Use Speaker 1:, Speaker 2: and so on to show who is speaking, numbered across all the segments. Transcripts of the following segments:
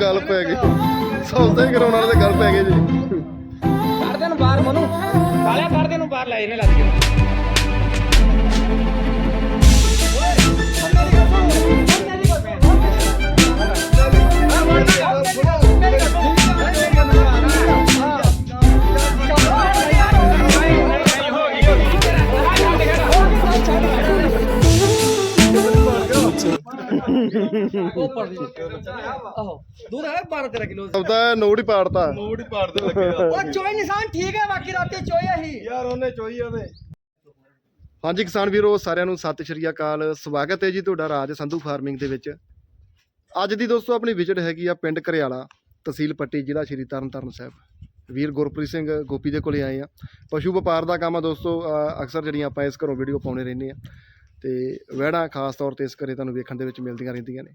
Speaker 1: ਗੱਲ ਪੈ ਗਈ। ਸੌਦਾ ਹੀ ਕਰਾਉਣ ਵਾਲੇ ਤੇ ਗੱਲ ਪੈ ਗਈ ਜੀ।
Speaker 2: ਕੱਢ ਦੇ ਨੂੰ ਬਾਹਰ ਮਨੂੰ। ਕਾਲਿਆ ਕੱਢ ਦੇ ਨੂੰ ਬਾਹਰ ਲੈ, ਇਹਨੇ ਲੱਗ ਗਿਆ ਉਹ ਪੜ ਆਹੋ ਦੁੱਧ ਹੈ 12 13 ਕਿਲੋ।
Speaker 1: ਸੌਦਾ ਨੋਟ ਹੀ ਪਾੜਤਾ।
Speaker 3: ਮੂਡ ਹੀ ਪਾੜਦੇ ਲੱਗੇ
Speaker 2: ਉਹ ਚੋਈ ਨਿਸ਼ਾਨ ਠੀਕ ਹੈ ਬਾਕੀ ਰਾਤੇ ਚੋਇਆ ਹੀ
Speaker 3: ਯਾਰ ਉਹਨੇ ਚੋਈ ਉਹਦੇ
Speaker 1: ਹਾਂਜੀ ਕਿਸਾਨ ਵੀਰੋ ਸਾਰਿਆਂ ਨੂੰ ਸਤਿ ਸ਼੍ਰੀ ਅਕਾਲ। ਸਵਾਗਤ ਹੈ ਜੀ ਤੁਹਾਡਾ ਰਾਜ ਸੰਧੂ ਫਾਰਮਿੰਗ ਦੇ ਵਿੱਚ। ਅੱਜ ਦੀ ਦੋਸਤੋ ਆਪਣੀ ਵਿਜ਼ਿਟ ਹੈਗੀ ਆ ਪਿੰਡ ਘਰਿਆਲਾ ਤਹਿਸੀਲ ਪੱਟੀ ਜ਼ਿਲ੍ਹਾ ਸ਼੍ਰੀ ਤਰਨਤਾਰਨ ਸਾਹਿਬ। ਵੀਰ ਗੁਰਪ੍ਰੀਤ ਸਿੰਘ ਗੋਪੀ ਦੇ ਕੋਲੇ ਆਏ ਆ। ਪਸ਼ੂ ਵਪਾਰ ਦਾ ਕੰਮ ਆ ਦੋਸਤੋ ਅਕਸਰ ਜਿਹੜੀਆਂ ਆਪਾਂ ਇਸ ਘਰੋਂ ਵੀਡੀਓ ਪਾਉਣੇ ਰਹਿੰਦੇ ਆ। ਤੇ ਵਹਿੜਾਂ ਖਾਸ ਤੌਰ ਤੇ ਇਸ ਘਰੇ ਤੁਹਾਨੂੰ ਵੇਖਣ ਦੇ ਵਿੱਚ ਮਿਲਦੀਆਂ ਰਹਿੰਦੀਆਂ ਨੇ।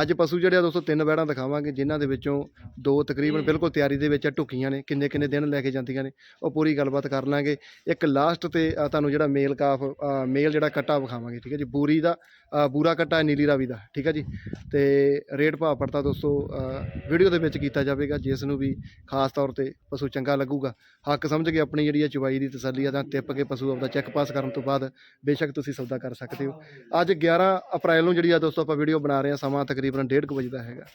Speaker 1: ਅੱਜ ਪਸ਼ੂ ਜਿਹੜੇ ਆ ਦੋਸਤੋ ਤਿੰਨ ਵਹਿੜਾਂ ਦਿਖਾਵਾਂਗੇ ਜਿਨ੍ਹਾਂ ਦੇ ਵਿੱਚੋਂ ਦੋ ਤਕਰੀਬਨ ਬਿਲਕੁਲ ਤਿਆਰੀ ਦੇ ਵਿੱਚ ਆ ਢੁੱਕੀਆਂ ਨੇ ਕਿੰਨੇ ਕਿੰਨੇ ਦਿਨ ਲੈ ਕੇ ਜਾਂਦੀਆਂ ਨੇ ਉਹ ਪੂਰੀ ਗੱਲਬਾਤ ਕਰ ਲਾਂਗੇ। ਇੱਕ ਲਾਸਟ ਤੇ ਤੁਹਾਨੂੰ ਜਿਹੜਾ ਮੇਲ ਕਾਫ ਮੇਲ ਜਿਹੜਾ ਕੱਟਾ ਵਿਖਾਵਾਂਗੇ ਠੀਕ ਹੈ ਜੀ? ਬੂਰੀ ਦਾ ਬੂਰਾ ਕੱਟਾ ਨੀਲੀ ਰਾਵੀ ਦਾ ਠੀਕ ਹੈ ਜੀ? ਤੇ ਰੇਟ ਭਾਅ ਪੜਤਾ ਦੋਸਤੋ ਵੀਡੀਓ ਦੇ ਵਿੱਚ ਕੀਤਾ ਜਾਵੇਗਾ ਜਿਸ ਨੂੰ ਵੀ ਖਾਸ ਤੌਰ ਤੇ ਪਸ਼ੂ ਚੰਗਾ ਲੱਗੂਗਾ। ਹੱਕ ਸਮਝ ਕੇ ਆਪਣੀ ਜਿਹੜੀ ਹੈ ਚੁਬਾਈ ਦੀ ਤਸੱਲੀ ਆ ਤਾਂ ਟਿੱਪ ਕੇ ਪਸ਼ੂ ਆਪਦਾ ਚੈੱਕ ਪਾਸ ਕਰਨ ਤੋਂ ਬਾਅਦ ਬੇਸ਼ੱਕ ਤੁਸੀਂ ਸੌਦਾ ਕਰ ਸਕਦੇ ਹੋ। ਅੱਜ 11 ਅਪ੍ਰੈਲ ਨੂੰ ਜਿਹੜੀ ਆ ਦੋਸਤੋ ਆਪਾਂ ਵੀਡੀਓ ਬਣਾ ਰਹੇ ਹਾਂ ਸਮਾਂ ਤਕਰੀਬਨ 1:30 ਵਜੇ ਦਾ ਹੈਗਾ।